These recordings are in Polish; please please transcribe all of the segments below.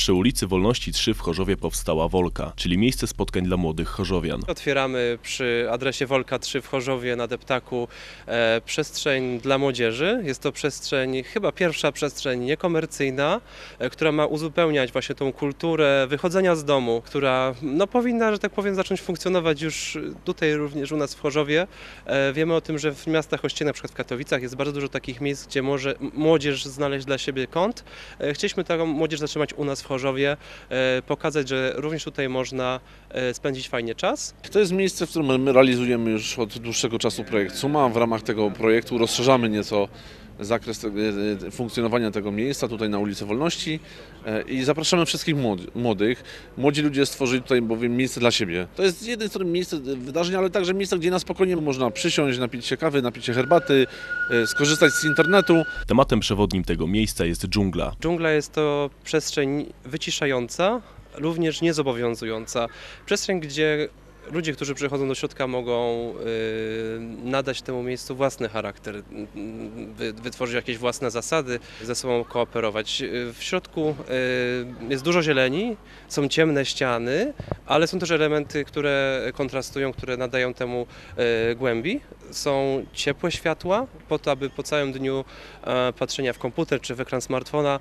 Przy ulicy Wolności 3 w Chorzowie powstała Wolka, czyli miejsce spotkań dla młodych chorzowian. Otwieramy przy adresie Wolka 3 w Chorzowie na Deptaku e, przestrzeń dla młodzieży. Jest to przestrzeń, chyba pierwsza przestrzeń niekomercyjna, e, która ma uzupełniać właśnie tą kulturę wychodzenia z domu, która no, powinna, że tak powiem, zacząć funkcjonować już tutaj również u nas w Chorzowie. E, wiemy o tym, że w miastach ościennych, na przykład w Katowicach, jest bardzo dużo takich miejsc, gdzie może młodzież znaleźć dla siebie kąt. E, chcieliśmy taką młodzież zatrzymać u nas w Chorzowie, e, pokazać, że również tutaj można e, spędzić fajnie czas. To jest miejsce, w którym my realizujemy już od dłuższego czasu projekt Suma. W ramach tego projektu rozszerzamy nieco zakres te- e, funkcjonowania tego miejsca tutaj na ulicy Wolności e, i zapraszamy wszystkich młody- młodych. Młodzi ludzie stworzyli tutaj bowiem miejsce dla siebie. To jest z jednej strony miejsce wydarzeń, ale także miejsce, gdzie na spokojnie można przysiąść, napić się kawy, napić się herbaty, e, skorzystać z internetu. Tematem przewodnim tego miejsca jest dżungla. Dżungla jest to przestrzeń wyciszająca, również niezobowiązująca. Przestrzeń, gdzie ludzie, którzy przychodzą do środka, mogą y, nadać temu miejscu własny charakter, y, wy, wytworzyć jakieś własne zasady, ze sobą kooperować. Y, W środku jest dużo zieleni, są ciemne ściany, ale są też elementy, które kontrastują, które nadają temu głębi. Są ciepłe światła, po to, aby po całym dniu e, patrzenia w komputer czy w ekran smartfona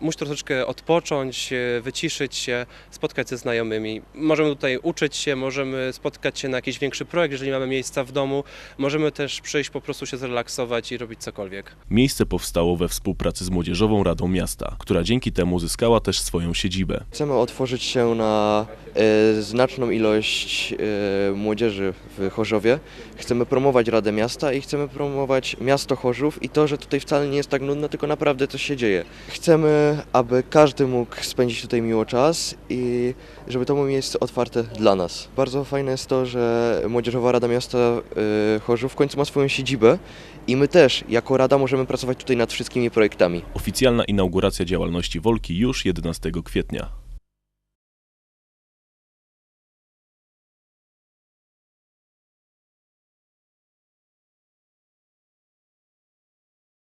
móc troszeczkę odpocząć, e, wyciszyć się, spotkać ze znajomymi. Możemy tutaj uczyć się, możemy spotkać się na jakiś większy projekt, jeżeli mamy miejsca w domu. Możemy też przyjść, po prostu się zrelaksować i robić cokolwiek. Miejsce powstało we współpracy z Młodzieżową Radą Miasta, która dzięki temu zyskała też swoją siedzibę. Chcemy otworzyć się na e, znaczną ilość e, młodzieży w Chorzowie. Chcemy promować Radę Miasta i chcemy promować miasto Chorzów i to, że tutaj wcale nie jest tak nudno, tylko naprawdę coś się dzieje. Chcemy, aby każdy mógł spędzić tutaj miło czas i żeby to było miejsce otwarte dla nas. Bardzo fajne jest to, że Młodzieżowa Rada Miasta e, Chorzów w końcu ma swoją siedzibę i my też jako Rada możemy pracować tutaj nad wszystkimi projektami. Oficjalna inauguracja działalności Wolki już 11 kwietnia.